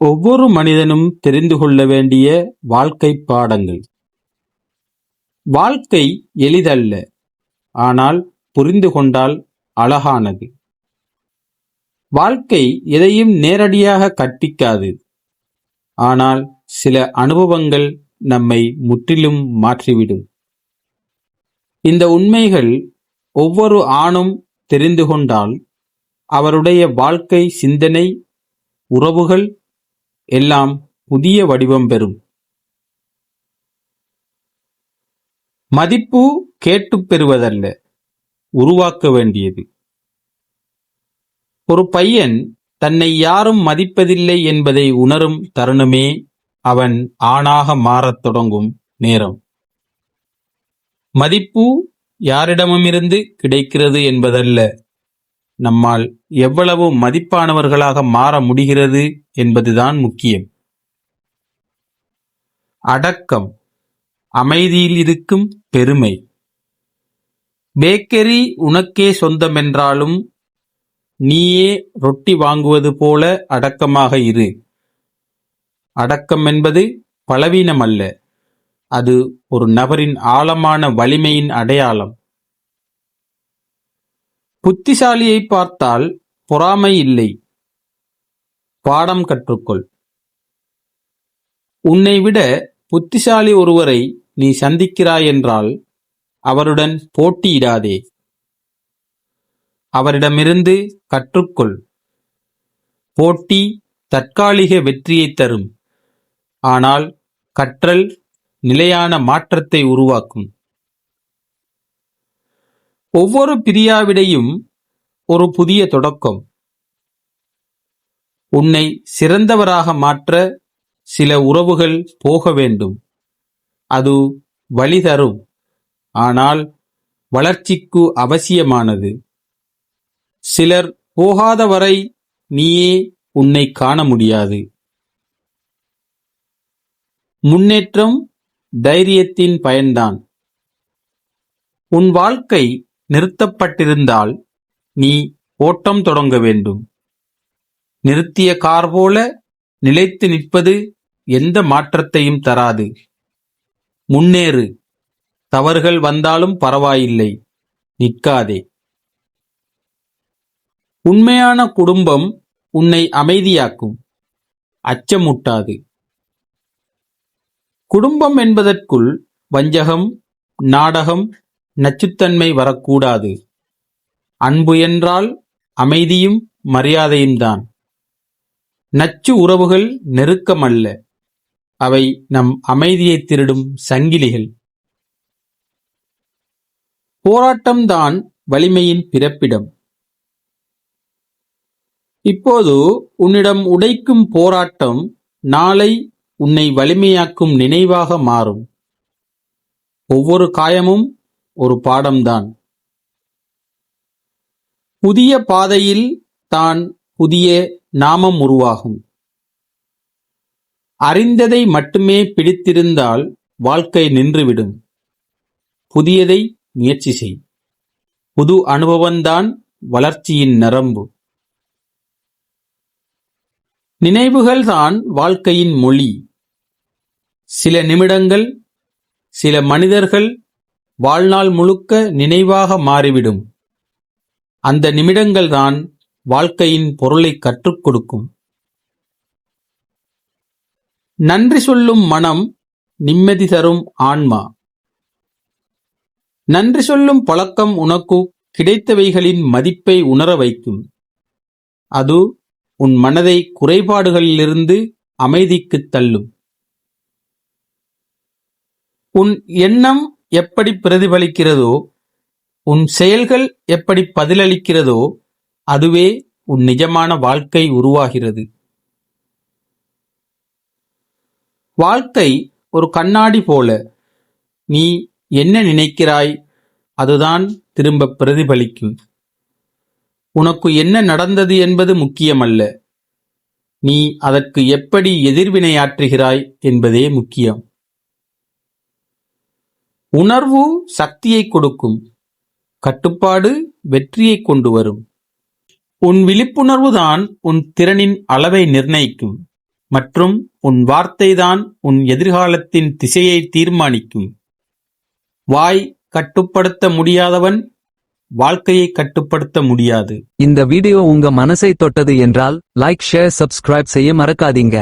ஒவ்வொரு மனிதனும் தெரிந்து கொள்ள வேண்டிய வாழ்க்கை பாடங்கள். வாழ்க்கை எளிதல்ல ஆனால் புரிந்து கொண்டால் அழகானது. வாழ்க்கை எதையும் நேரடியாக கற்பிக்காது ஆனால் சில அனுபவங்கள் நம்மை முற்றிலும் மாற்றிவிடும். இந்த உண்மைகள் ஒவ்வொரு ஆணும் தெரிந்து கொண்டால் அவருடைய வாழ்க்கை சிந்தனை உறவுகள் எல்லாம் புதிய வடிவம் பெறும். மதிப்பு கேட்டுப் பெறுவதல்ல உருவாக்க வேண்டியது. ஒரு பையன் தன்னை யாரும் மதிப்பதில்லை என்பதை உணரும் தருணமே அவன் ஆணாக மாறத் தொடங்கும் நேரம். மதிப்பு யாரிடமிருந்து கிடைக்கிறது என்பதல்ல நம்மால் எவ்வளவு மதிப்பானவர்களாக மாற முடிகிறது என்பதுதான் முக்கியம். அடக்கம் அமைதியில் இருக்கும் பெருமை. பேக்கரி உனக்கே சொந்தமென்றாலும் நீயே ரொட்டி வாங்குவது போல அடக்கமாக இரு. அடக்கம் என்பது பலவீனம் அல்ல அது ஒரு நபரின் ஆழமான வலிமையின் அடையாளம். புத்திசாலியை பார்த்தால் பொறாமை இல்லை. பாடம் கற்றுக்கொள். உன்னை விட புத்திசாலி ஒருவரை நீ சந்திக்கிறாய் என்றால் அவருடன் போட்டியிடாதே. அவரிடமிருந்து கற்றுக்கொள். போட்டி தற்காலிக வெற்றியை தரும். ஆனால் கற்றல் நிலையான மாற்றத்தை உருவாக்கும். ஒவ்வொரு பிரியாவிடையும் ஒரு புதிய தொடக்கம். உன்னை சிறந்தவராக மாற்ற சில உறவுகள் போக வேண்டும். அது வழி தரும். ஆனால் வளர்ச்சிக்கு அவசியமானது. சிலர் போகாத வரை நீயே உன்னை காண முடியாது. முன்னேற்றம் தைரியத்தின் பயன்தான். உன் வாழ்க்கை நிறுத்தப்பட்டிருந்தால் நீ ஓட்டம் தொடங்க வேண்டும். நிறுத்திய கார் போல நிலைத்து நிற்பது எந்த மாற்றத்தையும் தராது. முன்னேறு. தவறுகள் வந்தாலும் பரவாயில்லை. நிற்காதே. உண்மையான குடும்பம் உன்னை அமைதியாக்கும். அச்சமூட்டாது. குடும்பம் என்பதற்குள் வஞ்சகம் நாடகம் நச்சுத்தன்மை வரக்கூடாது. அன்பு என்றால் அமைதியும் மரியாதையும்தான் நச்சு உறவுகள் நெருக்கமல்ல. அவை நம் அமைதியை திருடும் சங்கிலிகள். போராட்டம்தான் வலிமையின் பிறப்பிடம். இப்போது உன்னிடம் உடைக்கும் போராட்டம் நாளை உன்னை வலிமையாக்கும் நினைவாக மாறும். ஒவ்வொரு காயமும் ஒரு பாடம்தான். புதிய பாதையில் தான் புதிய நாமம் உருவாகும். அறிந்ததை மட்டுமே பிடித்திருந்தால் வாழ்க்கை நின்றுவிடும். புதியதை முயற்சி செய். புது அனுபவம்தான் வளர்ச்சியின் நரம்பு. நினைவுகள்தான் வாழ்க்கையின் மொழி. சில நிமிடங்கள் சில மனிதர்கள் வாழ்நாள் முழுக்க நினைவாக மாறிவிடும். அந்த நிமிடங்கள்தான் வாழ்க்கையின் பொருளை கற்றுக் கொடுக்கும். நன்றி சொல்லும் மனம் நிம்மதி தரும் ஆன்மா. நன்றி சொல்லும் பழக்கம் உனக்கு கிடைத்தவைகளின் மதிப்பை உணர வைக்கும். அது உன் மனதை குறைபாடுகளிலிருந்து அமைதிக்குத் தள்ளும். உன் எண்ணம் எப்படி பிரதிபலிக்கிறதோ உன் செயல்கள் எப்படி பதிலளிக்கிறதோ அதுவே உன் நிஜமான வாழ்க்கை உருவாகிறது. வாழ்க்கை ஒரு கண்ணாடி போல. நீ என்ன நினைக்கிறாய் அதுதான் திரும்ப பிரதிபலிக்கும். உனக்கு என்ன நடந்தது என்பது முக்கியமல்ல. நீ அதற்கு எப்படி எதிர்வினையாற்றுகிறாய் என்பதே முக்கியம். உணர்வு சக்தியை கொடுக்கும். கட்டுப்பாடு வெற்றியை கொண்டு வரும். உன் விழிப்புணர்வு தான் உன் திறனின் அளவை நிர்ணயிக்கும். மற்றும் உன் வார்த்தை தான் உன் எதிர்காலத்தின் திசையை தீர்மானிக்கும். வாய் கட்டுப்படுத்த முடியாதவன் வாழ்க்கையை கட்டுப்படுத்த முடியாது. இந்த வீடியோ உங்க மனசை தொட்டது என்றால் லைக் ஷேர் சப்ஸ்கிரைப் செய்ய மறக்காதீங்க.